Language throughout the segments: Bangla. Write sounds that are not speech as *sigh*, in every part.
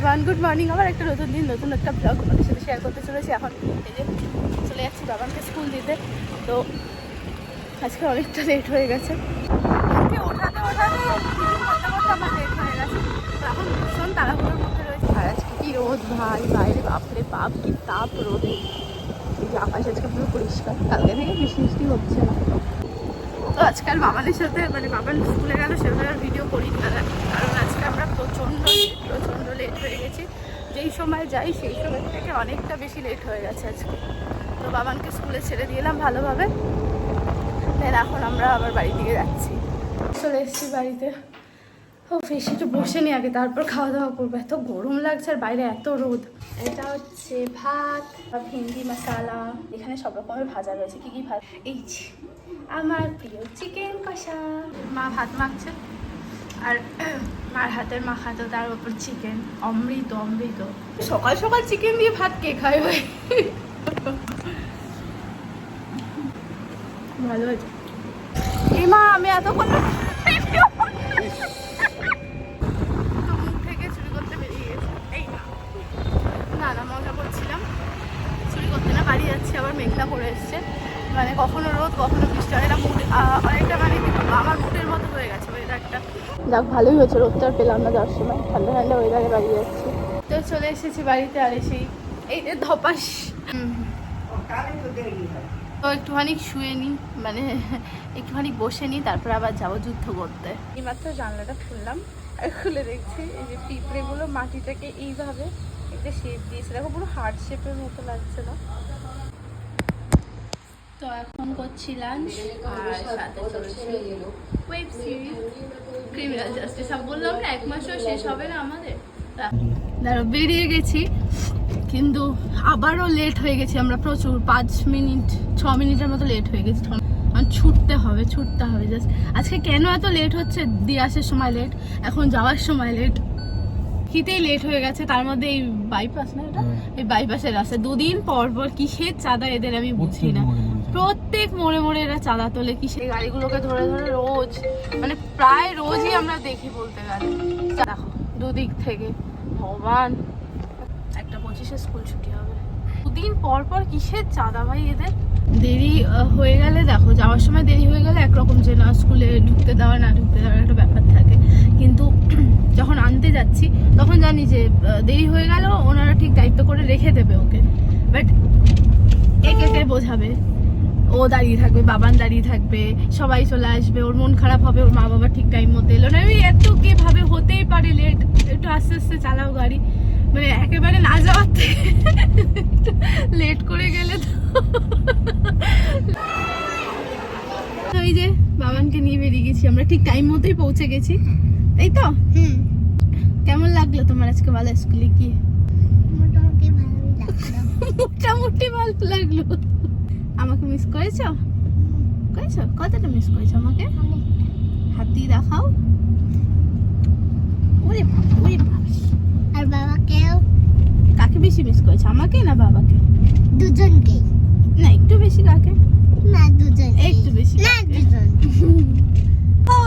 এভরিওয়ান গুড মর্নিং আবার একটা নতুন দিন, নতুন একটা ব্লগ তোমাদের সাথে শেয়ার করতে চলেছি। এখন চলে যাচ্ছি বাবাকে স্কুল দিতে। তো আজকে অনেকটা লেট হয়ে গেছে। ওঠাতে আমার লেট হয়ে গেছে। ভীষণ মধ্যে রয়েছে। আর আজকে কি রোদ ভাই বাপরে বাপ তাপ রোদে। পুরো পরিষ্কার হচ্ছে তো আজকাল বাবানের সাথে মানে বাবার স্কুলে গেল, সেভাবে ভিডিও করি না কারণ প্রচণ্ড প্রচণ্ড লেট হয়ে গেছি। যেই সময় যাই, সেই সময় থেকে অনেকটা বেশি লেট হয়ে গেছে আজকে। তো বাবানকে স্কুলে ছেড়ে দিলাম ভালোভাবে। দেন এখন আমরা আবার বাড়ি দিকে যাচ্ছি। চলে এসেছি বাড়িতে। ও একটু বসে নি আগে, তারপর খাওয়া দাওয়া করব। এত গরম লাগছে আর বাইরে এত রোদ। এটা হচ্ছে ভাত, আর ভেন্ডি মশালা এখানে সব রকমের ভাজা রয়েছে। কি কি ভাত এই আমার প্রিয় চিকেন কষা। মা ভাত মাখছে। আর *clears throat* মার হাতের মাখা তো তার উপর চিকেন অমৃত অমৃত। সকাল সকাল চিকেন দিয়ে ভাত কে খায় ভাই? ভালো আছে এই মা আমি এতক্ষণ তো মুখ থেকে চুরি করতে বেরিয়ে গেছে এই না না না মজা করছিলাম চুরি করতে না বাড়ি যাচ্ছি আবার মেঘলা করে এসছে মানে কখনো রোদ কখনো বৃষ্টি হয় এটা মুড অনেকটা মানে কি বলব, আমার মুডের মতো হয়ে গেছে ওয়েদারটা যাক ভালোই হয়েছে রোদটা পেলাম না যাওয়ার সময়। ঠান্ডা ঠান্ডা ওয়েদারে বাড়ি যাচ্ছি। তো চলে এসেছি বাড়িতে আর এসেই। এই যে ধপাস। তো একটুখানি শুয়ে নিই মানে একটুখানি বসে নিই তারপর আবার যাব যুদ্ধ করতে। এইমাত্র জানলাটা খুললাম আর খুলে দেখছি এই যে পিঁপড়েগুলো মাটিটাকে এইভাবে একটা শেপ দিয়েছে। দেখো পুরো হার্ট শেপের মতো লাগছে না। তো এখন করছি লাঞ্চ আর সাথে চলছে ওয়েব সিরিজ ক্রিমিনাল জাস্টিস আমি বললাম না এক মাসও শেষ হবে না আমাদের। দাঁড়ো বেরিয়ে গেছি কিন্তু আবারও লেট হয়ে গেছি আমরা প্রচুর পাঁচ মিনিট ছ মিনিটের মতো লেট হয়ে গেছি। ছ- ছুটতে হবে ছুটতে হবে জাস্ট আজকে কেন এত লেট হচ্ছে? দিয়ে আসার সময় লেট এখন যাওয়ার সময় লেট হিতেই লেট হয়ে গেছে তার মধ্যে এই বাইপাস না এটা? এই বাইপাসের রাস্তা দুদিন পর পর কিসের চাঁদা এদের আমি বুঝি না প্রত্যেক মোড়ে মোড়ে এরা চাঁদা তোলে কি সেই গাড়িগুলোকে ধরে ধরে রোজ মানে প্রায় রোজই আমরা দেখি বলতে গেলে। দেখো, দুদিক থেকে, ভগবান। একটা পঁচিশে স্কুল ছুটি হবে। দুদিন পর পর কিসের চাঁদা ভাই এদের? দেরি হয়ে গেলে দেখো, যাওয়ার সময় দেরি হয়ে গেলে একরকম যে না, স্কুলে ঢুকতে দেওয়া, না ঢুকতে দেওয়ার একটা ব্যাপার থাকে। কিন্তু *clears throat* যখন আনতে যাচ্ছি, তখন জানি যে দেরি হয়ে গেল ওনারা ঠিক দায়িত্ব করে রেখে দেবে ওকে। বাট একে কে বোঝাবে। ও দাঁড়িয়ে থাকবে বাবান দাঁড়িয়ে থাকবে সবাই চলে আসবে ওর মন খারাপ হবে ওর মা বাবা ঠিক টাইম মতো এলো না। আমি এত কীভাবে হতেই পারে লেট একটু আস্তে আস্তে চালাও গাড়ি। মানে একেবারে না যাওয়ার লেট করে গেলে তো। ওই যে বাবানকে নিয়ে বেরিয়ে গেছি আমরা ঠিক টাইম মতোই পৌঁছে গেছি। এই তো? হুম। কেমন লাগল তোমার আজকে ভালো স্কুলে গিয়ে? মোটামুটি ভালোই লাগল। মোটামুটি ভালো লাগল। আমাকে মিস করেছ? করেছ? কতটা মিস করেছ আমাকে? হাত দেখাও। ওরে বাবা, ওরে বাবা। আর বাবাকেও? কাকে বেশি মিস করেছ আমাকে না বাবাকে? দুজনকেই না একটু বেশি কাকে? না দুজন একটু বেশি না দুজন ও!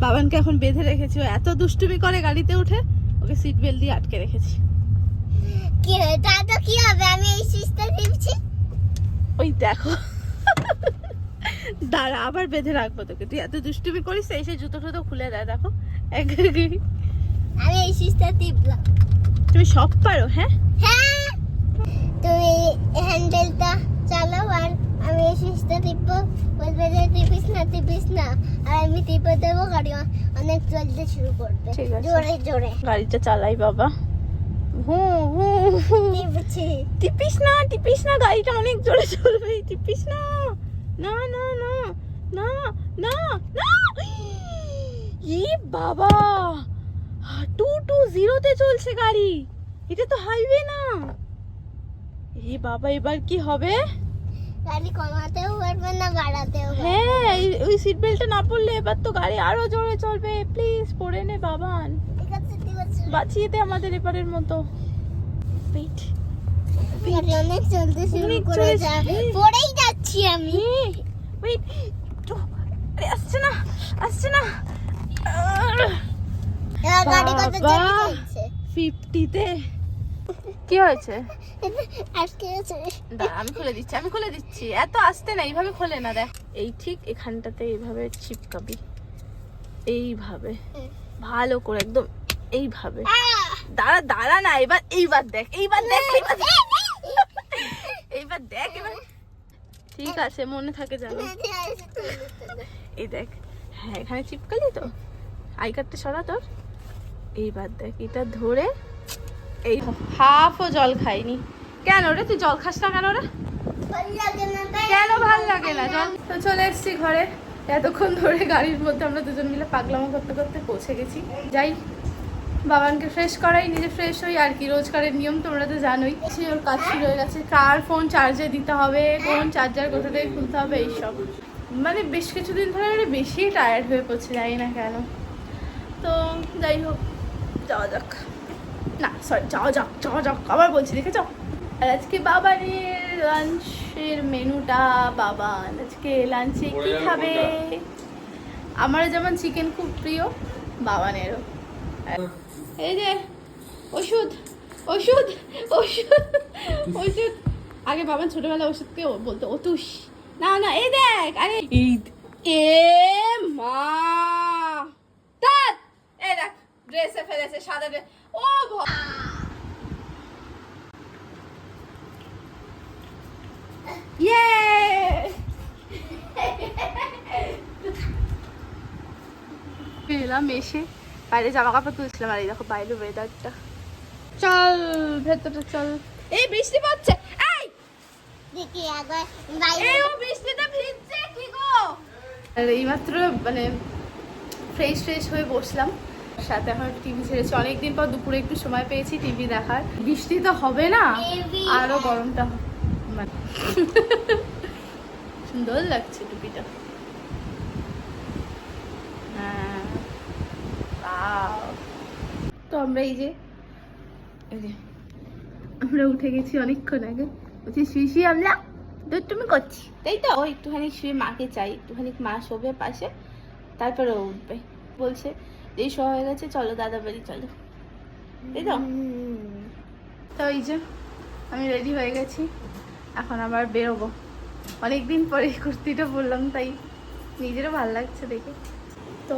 বাবানকে এখন বেঁধে রেখেছি ও এত দুষ্টুমি করে গাড়িতে উঠে ওকে সিট বেল্ট দিয়ে আটকে রেখেছি। কি তো কি হবে? আমি এই সুইচটা টিপছি? ওই দেখো। দাঁড়া আবার বেঁধে রাখব তোকে। তুই এত দুষ্টুমি করিস এসে জুতো টুতো খুলে দেয় দেখো। এক- আমি এই সুইচটা টিপলাম। তুমি সব পারো হ্যাঁ? হ্যাঁ! তুমি হ্যান্ডেলটা চালাও আর আমি এই সুইচটা টিপবো। বলবে যে টিপিস না টিপিস না। আর আমি টিপে দেবো গাড়ি অনেক চলতে শুরু করবে। জোরে জোরে। গাড়িটা চালাই বাবা। হু হু হু। টিপিস না টিপিস না গাড়িটা অনেক জোরে চলবে। টিপিস না। না না না না না না। ই বাবা! টু টু জিরোতে চলছে গাড়ি। এটা তো হাইওয়ে না। এ বাবা এবার কি হবে? গাড়ি কমাতেও পারবে না বাড়াতেও হ্যাঁ ওই সিট বেল্টটা না পড়লে এবার তো গাড়ি আরও জোরে চলবে। প্লিজ পড়ে নে বাবান। বাঁচিয়ে দে আমাদের এবারের মতো। গাড়ি অনেক চলতে শুরু করে পড়েই যাচ্ছি আমি। ওয়েট আরে আসছে না আসছে না। গাড়ি কত। জোরে চলছে। ফিফটিতে। কি হয়েছে? আজকে আমি খুলে দিচ্ছি আমি খুলে দিচ্ছি। এত আসতে না এইভাবে খোলে না দেখ। এই ঠিক এখানটাতে এইভাবে চিপকাবি এইভাবে। ভালো করে একদম এইভাবে। দাঁড়া দাঁড়া না, এবার, এইবার দেখ এইবার দেখ, এইবার। এইবার দেখ, এবার। ঠিক আছে, মনে থাকে জানো এই দেখ হ্যাঁ এখানে চিপকালি তো? আই কার্ডটা সরা তোর। এইবার দেখ, এটা ধরে এই হাফও জল খাইনি। কেন রে, তুই জল খাস না কেন রে? কেন ভালো লাগে না জল? তো চলে এসেছি ঘরে। এতক্ষণ ধরে গাড়ির মধ্যে আমরা দুজন মিলে পাগলামো করতে করতে পৌঁছে গেছি। যাই বাবানকে ফ্রেশ করাই নিজে ফ্রেশ হই আর কি রোজকারের নিয়ম তোমরা তো জানোই। সে ওর কাজ শুরু হয়ে গেছে। কার ফোন চার্জে দিতে হবে কোন চার্জার কোথা থেকে খুলতে হবে এইসব। মানে বেশ কিছুদিন ধরে আমি বেশি টায়ার্ড হয়ে পড়ছে জানি না কেন। তো যাই হোক যাওয়া যাক। না সরি যাওয়া যাক যাওয়া যাক আবার বলছি দেখে যাও আর আজকে বাবানের লাঞ্চের মেনুটা বাবান। আজকে লাঞ্চে কি খাবে? আমার যেমন চিকেন খুব প্রিয় বাবানেরও। এই যে ওষুধ ওষুধ ওষুধ ওষুধ। আগে বাবান ছোটবেলা ওষুধকে বলতো অতুষ না না এই দেখ আরে এ মা। তাত এই দেখ ড্রেসে ফেলেছে সাদা ড্রেস ও ভ- ইয়ে এলাম এসে। বাইরে জামা কাপড় তুলছিলাম আর এই দেখো বাইরে ওয়েদারটা চল ভেতরে চল এই বৃষ্টি পড়ছে এই দেখি একবার বাইরে এই ও বৃষ্টিতে ভিজছে কি গো আর এইমাত্র মানে ফ্রেশ ফ্রেশ হয়ে বসলাম সাথে এখন টিভি ছেড়েছি অনেকদিন পর দুপুরে একটু সময় পেয়েছি টিভি দেখার বৃষ্টি তো হবে না আরও গরমটা হবে। মানে সুন্দর লাগছে টুপিটা হ্যাঁ Wow. তো আমরা এই যে আমরা উঠে গেছি অনেকক্ষণ আগে। বলছি শুয়ে শুয়ে আমরা দুধ তুমি করছি। তাই তো, ও একটুখানি শুয়ে মাকে চাই, একটুখানি মা শোবে পাশে, তারপরে উঠবে। বলছে এই শোয়া হয়ে গেছে, চলো দাদা বাড়ি চলো। তাই তো। তো এই যে, আমি রেডি হয়ে গেছি। এখন আবার বেরোবো। অনেকদিন পরে কুর্তিটা পরলাম, তাই নিজেরও ভালো লাগছে দেখে। তো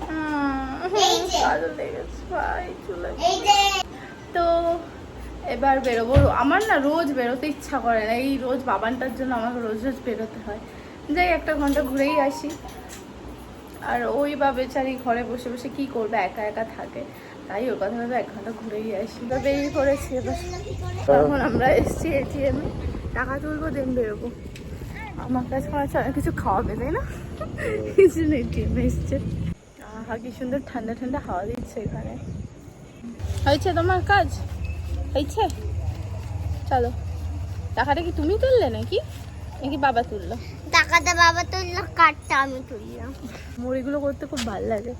আহ, এই যে। কাজল লেগেছে ভাই চলে এই যে তো এবার বেরোবো। আমার না রোজ বেরোতে ইচ্ছা করে না। এই রোজ বাবানটার জন্য আমাকে রোজ রোজ বেরোতে হয়। যাই একটা ঘণ্টা ঘুরেই আসি। আর ওই বা বেচারি ঘরে বসে বসে কি করবে? একা একা থাকে। তাই ওর কথা ভেবে এক ঘণ্টা ঘুরেই আসি। বা বেরিয়ে পড়েছি এবার। তখন আমরা এসছি এটিএম টাকা তুলবো দেন বেরোবো। আমার কাছে মনে হচ্ছে অনেক কিছু খাওয়াবে তাই না? কিছু এটিএম এসছে। আহা কি সুন্দর ঠান্ডা ঠান্ডা হাওয়া দিচ্ছে এখানে। হয়েছে তোমার কাজ? হয়েছে? চলো। টাকাটা কি তুমি তুললে নাকি? নাকি বাবা তুললো? টাকাটা বাবা তুললো কাঠটা আমি তুললাম। মুড়িগুলো করতে খুব ভালো লাগে।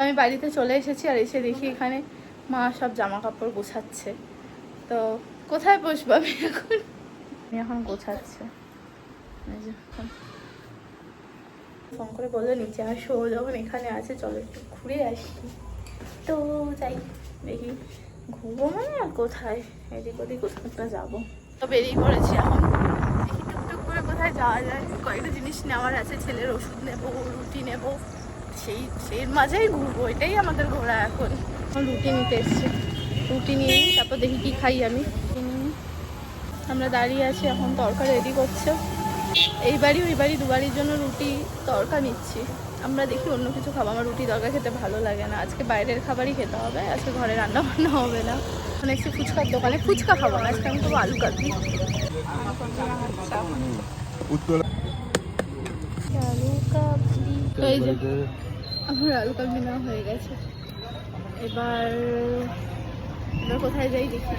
আমি বাড়িতে চলে এসেছি আর এসে দেখি এখানে মা সব জামা কাপড় গোছাচ্ছে। তো কোথায় বসবো আমি এখন? আমি এখন গোছাচ্ছে। এই যে, এখন ফোন করে বলল, নিচে আসো, যখন এখানে আছে, চলো একটু ঘুরে আসি। তো যাই, দেখি ঘুরবো মানে আর কোথায়? এদিক ওদিক কোথাও একটা যাব? তো বেরিয়ে পড়েছি এখন। টুকটুক করে কোথায় যাওয়া যায়। কয়েকটা জিনিস নেওয়ার আছে, ছেলের ওষুধ নেব, রুটি নেব। সেই সেই মাঝেই ঘুরবো, এটাই আমাদের ঘোরা এখন। রুটি নিতে এসছি। রুটি নিয়ে তারপর দেখি কি খাই আমি। আমরা দাঁড়িয়ে আছি, এখন তরকা রেডি করছে। এই বাড়ি ওই বাড়ি দুবারির জন্য রুটি তরকা নিচ্ছি। আমরা দেখি অন্য কিছু খাব। আমার রুটি তরকা খেতে ভালো লাগে না। আজকে বাইরের খাবারই খেতে হবে। আজকে ঘরে রান্না বান্না হবে না। মানে একটু ফুচকার দোকানে। ফুচকা খাব না। আজকে আমি তো আলু কাবলি আমার আলু কাবলি নেওয়া হয়ে গেছে। এবার এবার কোথায় যাই দেখি।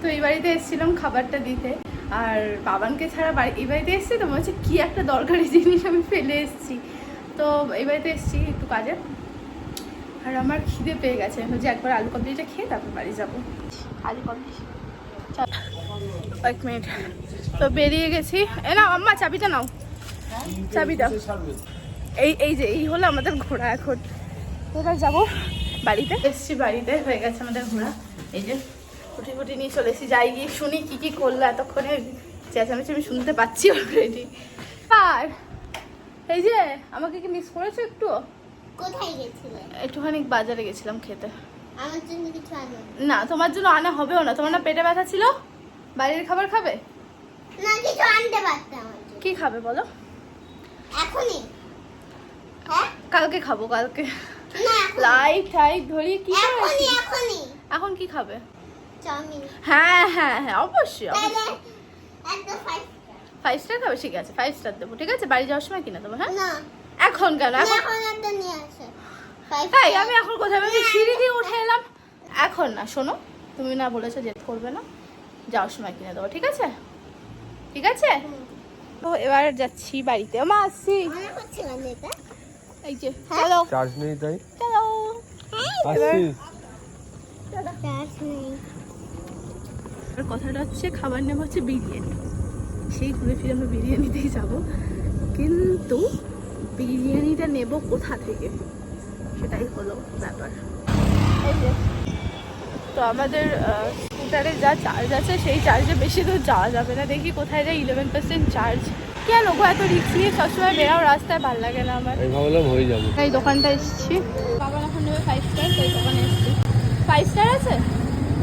তো এই বাড়িতে এসেছিলাম খাবারটা দিতে। আর বাবানকে ছাড়া বাড়ি এই বাড়িতে এসেছি তো মনে হচ্ছে কী একটা দরকারি *laughs* জিনিস আমি ফেলে এসেছি। তো এই বাড়িতে এসেছি একটু কাজে। আর আমার খিদে পেয়ে গেছে আমি ভাবছি একবার আলু কাবলিটা খেয়ে তারপর বাড়ি যাব। আলু চল। এক মিনিট। তো বেরিয়ে গেছি। এ না আম্মা চাবিটা নাও। চাবি দাও এই এই যে এই হলো আমাদের ঘোড়া এখন। এবার যাব বাড়িতে। এসছি বাড়িতে হয়ে গেছে আমাদের ঘোরা এই যে। ফুটি ফুটি নিয়ে চলে এসেছি। যাই গিয়ে শুনি কি কি করল এতক্ষণে। চেঁচামেচি আমি শুনতে পাচ্ছি অলরেডি আর এই যে আমাকে কি মিস করেছ একটু? কোথায় গেছিলে? একটুখানি বাজারে গেছিলাম খেতে। আমার জন্য কিছু আনো না। তোমার জন্য আনা হবেও না। তোমার না পেটে ব্যথা ছিল? বাইরের খাবার খাবে? না কিছু আনতে পারতাম কি খাবে বলো? এখনই? হ্যাঁ? কালকে খাব কালকে। লাইট টাইট ধরি কি এখন কি খাবে? হ্যাঁ হ্যাঁ হ্যাঁ অবশ্যই অবশ্যই। ফাইভ ফাইভ স্টার খাবে ঠিক আছে ফাইভ স্টার দেবো ঠিক আছে? বাড়ি যাওয়ার সময় কিনে দেবো হ্যাঁ? না। এখন কেন? না, এখন এখন একটা নিয়ে আসে। ফাইভ তাই আমি এখন কোথায় আমি সিঁড়ি দিয়ে উঠে এলাম। এখন না শোনো তুমি না বলেছ যেতে করবে না। যাওয়ার সময় কিনে দেবো ঠিক আছে? ঠিক আছে? তো এবার যাচ্ছি বাড়িতে। মা আসছি। এই যে চলো। চার্জ নেই তাই? চলো। চার্জ নেই। আর কথাটা হচ্ছে খাবার নেওয়া হচ্ছে বিরিয়ানি। সেই ঘুরে ফিরে আমরা বিরিয়ানিতেই যাব। কিন্তু বিরিয়ানিটা নেব কোথা থেকে? সেটাই হলো ব্যাপার। এই যে, তো আমাদের স্কুটারে যা চার্জ আছে সেই চার্জে বেশি দূর যাওয়া যাবে না। দেখি কোথায় যায় ইলেভেন পার্সেন্ট চার্জ কেন গো এত রিক্স নিয়ে সবসময় বেরাও রাস্তায়? ভালো লাগে না আমার। আমি ভাবলাম হয়ে যাবে। এই দোকানটা এসেছি। বাবা এখন নেবে ফাইভ স্টার সেই দোকানে এসেছি। ফাইভ স্টার আছে?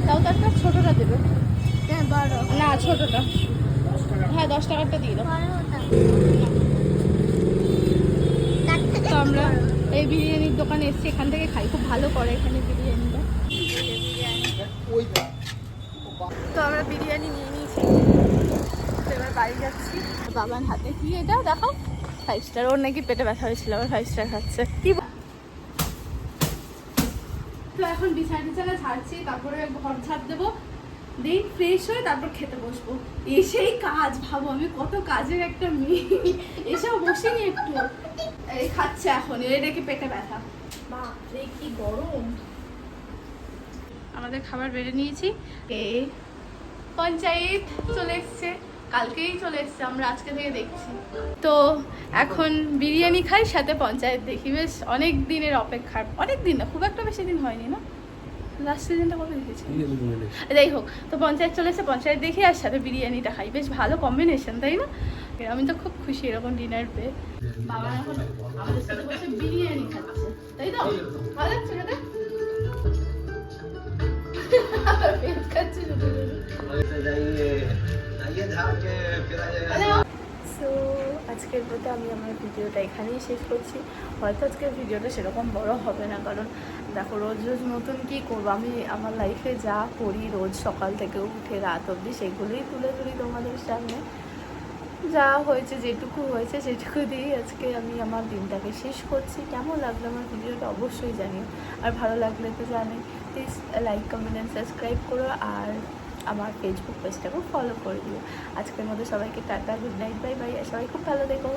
তাও তো একটা ছোটোটা দেবে। না ছোটোটা। হ্যাঁ দশ টাকারটা দিয়ে দাও। তো আমরা এই বিরিয়ানির দোকানে এসেছি এখান থেকে খাই। খুব ভালো করে এখানে বিরিয়ানিটা তো আমরা বিরিয়ানি নিয়ে নিয়েছি। এবার বাড়ি যাচ্ছি। বাবার হাতে কি এটা? দেখো ফাইভ স্টার ওর নাকি পেটে ব্যথা হয়েছিল আবার ফাইভ স্টার খাচ্ছে। কি তো এখন বিছানা টিছানা ছাড়ছি তারপরে ঘর ঝাড় দেবো। দিই ফ্রেশ হয়ে তারপর খেতে বসবো। এসেই কাজ ভাবো আমি কত কাজের একটা মেয়ে। এসেও বসিনি একটু। এই খাচ্ছে এখন এর নাকি পেটে ব্যথা। বাপরে কি গরম। আমাদের খাবার বেড়ে নিয়েছি। এ পঞ্চায়েত চলে এসছে। কালকেই চলে এসছে আমরা আজকে থেকে দেখছি। তো এখন বিরিয়ানি খাই সাথে পঞ্চায়েত দেখি। বেশ অনেক দিনের অপেক্ষার। অনেক দিন না খুব একটা বেশি দিন হয়নি না? লাস্ট সিজনটা কবে দেখেছি যাই হোক তো পঞ্চায়েত চলে এসে পঞ্চায়েত দেখি আর সাথে বিরিয়ানিটা খাই বেশ ভালো কম্বিনেশন তাই না আমি তো খুব খুশি এরকম ডিনার পেয়ে বাবা এখন আমাদের সাথে বসে বিরিয়ানি খাচ্ছে তাই তো ভালো লাগছে খেতে পেট খাচ্ছে শুধু শুধু। সো আজকের মতো আমি আমার ভিডিওটা এখানেই শেষ করছি। হয়তো আজকের ভিডিওটা সেরকম বড় হবে না, কারণ দেখো, রোজ রোজ নতুন কি করব? আমি আমার লাইফে যা করি রোজ সকাল থেকে উঠে রাত অবধি সেগুলোই তুলে ধরি তোমাদের সামনে। যা হয়েছে, যেটুকু হয়েছে, সেটুকু দিয়েই আজকে আমি আমার দিনটাকে শেষ করছি। কেমন লাগল আমার ভিডিওটা অবশ্যই জানিও। আর ভালো লাগলে তো জানি please like comment and subscribe করো। আর আমার ফেসবুক পেজটাকেও ফলো করে দিও। আজকের মতো সবাইকে tata good night bye bye সবাই খুব ভালো দেখো